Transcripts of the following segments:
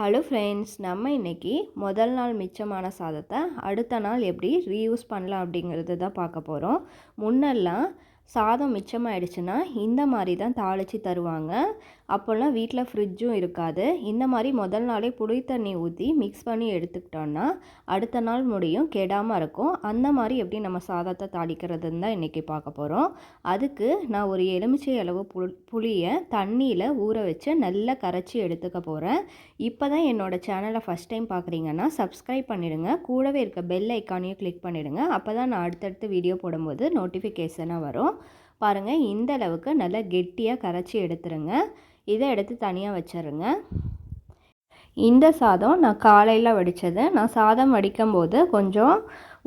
Hello friends நம்ம இன்றைக்கி முதல் நாள் மிச்சமான சாதத்தை அடுத்த நாள் எப்படி ரீயூஸ் பண்ணலாம் அப்படிங்கிறது தான் பார்க்க போகிறோம் முன்னெல்லாம் சாதம் மிச்சமாயிடுச்சுன்னா இந்த மாதிரி தான் தாளித்து தருவாங்க. அப்போல்லாம் வீட்டில் ஃப்ரிட்ஜும் இருக்காது. இந்த மாதிரி முதல் நாளே புளி தண்ணி ஊற்றி மிக்ஸ் பண்ணி எடுத்துக்கிட்டோன்னா அடுத்த நாள் முடியும் கெடாமல் இருக்கும். அந்த மாதிரி எப்படி நம்ம சாதத்தை தாளிக்கிறதுன்னு தான் இன்றைக்கி பார்க்க போகிறோம் அதுக்கு நான் ஒரு எலுமிச்சை அளவு பு புளியை தண்ணியில் ஊற வச்சு நல்லா கரைச்சி எடுத்துக்க போகிறேன் இப்போ தான் என்னோடய சேனலை ஃபஸ்ட் டைம் பார்க்குறீங்கன்னா சப்ஸ்கிரைப் பண்ணிவிடுங்க கூடவே இருக்க பெல் ஐக்கானையும் கிளிக் பண்ணிவிடுங்க அப்போ தான் நான் அடுத்தடுத்து வீடியோ போடும்போது நோட்டிஃபிகேஷனாக வரும். பாருங்கள் இந்த அளவுக்கு நல்லா கெட்டியாக கரைச்சி எடுத்துருங்க. இதை எடுத்து தனியாக வச்சுருங்க. இந்த சாதம் நான் காலையில் வடித்தது நான் சாதம் வடிக்கும் போது கொஞ்சம்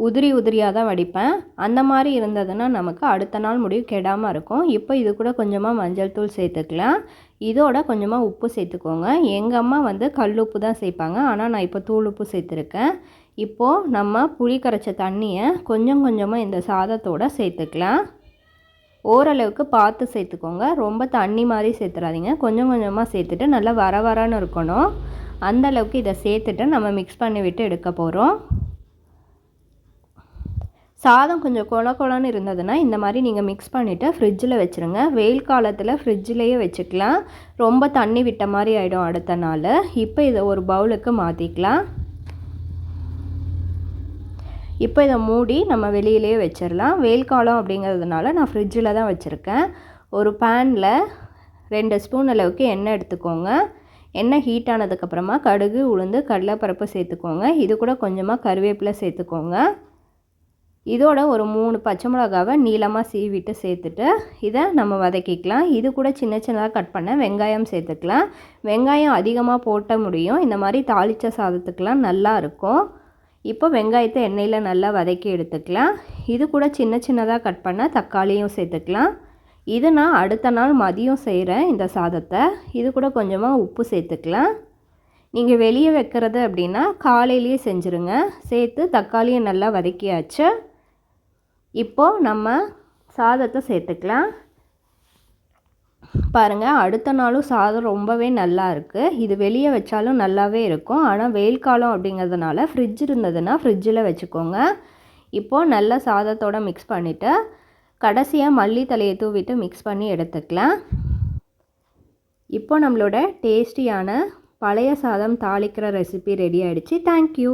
உதிரி உதிரியாக தான் வடிப்பேன். அந்த மாதிரி இருந்ததுன்னா நமக்கு அடுத்த நாள் முடிவு கெடாமல் இருக்கும். இப்போ இது கூட கொஞ்சமாக மஞ்சள் தூள் சேர்த்துக்கலாம். இதோட கொஞ்சமாக உப்பு சேர்த்துக்கோங்க. எங்கள் அம்மா வந்து கல் உப்பு தான் சேர்ப்பாங்க. ஆனால் நான் இப்போ தூள் உப்பு சேர்த்துருக்கேன். இப்போது நம்ம புளி கரைச்ச தண்ணியை கொஞ்சம் கொஞ்சமாக இந்த சாதத்தோடு சேர்த்துக்கலாம். ஓரளவுக்கு பார்த்து சேர்த்துக்கோங்க. ரொம்ப தண்ணி மாதிரி சேர்த்துடாதீங்க கொஞ்சம் கொஞ்சமாக சேர்த்துட்டு நல்லா வர வரன்னு இருக்கணும். அந்தளவுக்கு இதை சேர்த்துட்டு நம்ம மிக்ஸ் பண்ணி விட்டு எடுக்க போகிறோம் சாதம் கொஞ்சம் கொல கொலன்னு இருந்ததுன்னா இந்த மாதிரி நீங்கள் மிக்ஸ் பண்ணிவிட்டு ஃப்ரிட்ஜில் வச்சுருங்க. வெயில் காலத்தில் ஃப்ரிட்ஜிலேயே வச்சுக்கலாம். ரொம்ப தண்ணி விட்ட மாதிரி ஆகிடும் அடுத்த நாள். இப்போ இதை ஒரு பவுலுக்கு மாற்றிக்கலாம் இப்போ இதை மூடி நம்ம வெளியிலே வச்சிடலாம். வெயில் காலம் அப்படிங்கிறதுனால நான் ஃப்ரிட்ஜில் தான் வச்சுருக்கேன். ஒரு பேனில் ரெண்டு ஸ்பூன் அளவுக்கு எண்ணெய் எடுத்துக்கோங்க. எண்ணெய் ஹீட் ஆனதுக்கப்புறமா கடுகு உளுந்து கடலைப்பருப்பு சேர்த்துக்கோங்க. இது கூட கொஞ்சமாக கருவேப்பிலை சேர்த்துக்கோங்க. இதோட ஒரு மூணு பச்சை மிளகாவை நீளமாக சீவிட்டு சேர்த்துட்டு இதை நம்ம வதக்கிக்கலாம். இது கூட சின்ன சின்னதாக கட் பண்ண வெங்காயம் சேர்த்துக்கலாம். வெங்காயம் அதிகமாக போட்ட முடியும். இந்த மாதிரி தாளித்த சாதத்துக்கெலாம் நல்லா இருக்கும். இப்போ வெங்காயத்தை எண்ணெயில் நல்லா வதக்கி எடுத்துக்கலாம். இது கூட சின்ன சின்னதாக கட் பண்ண தக்காளியும் சேர்த்துக்கலாம். இது நான் அடுத்த நாள் மதியம் செய்கிறேன் இந்த சாதத்தை. இது கூட கொஞ்சமாக உப்பு சேர்த்துக்கலாம். நீங்கள் வெளியே வைக்கிறது அப்படின்னா காலையிலேயே செஞ்சுருங்க. சேர்த்து தக்காளியை நல்லா வதக்கியாச்சு. இப்போது நம்ம சாதத்தை சேர்த்துக்கலாம். பாருங்கள் அடுத்த நாளும் சாதம் ரொம்பவே நல்லா இருக்குது இது வெளியே வச்சாலும் நல்லாவே இருக்கும். ஆனால் வெயில் காலம் அப்படிங்கிறதுனால ஃப்ரிட்ஜ் இருந்ததுன்னா ஃப்ரிட்ஜில் வச்சுக்கோங்க. இப்போது நல்லா சாதத்தோடு மிக்ஸ் பண்ணிவிட்டு கடைசியாக மல்லி தலையை தூவிட்டு மிக்ஸ் பண்ணி எடுத்துக்கலாம். இப்போ நம்மளோட டேஸ்டியான பழைய சாதம் தாளிக்கிற ரெசிபி ரெடி ஆகிடுச்சு தேங்க்யூ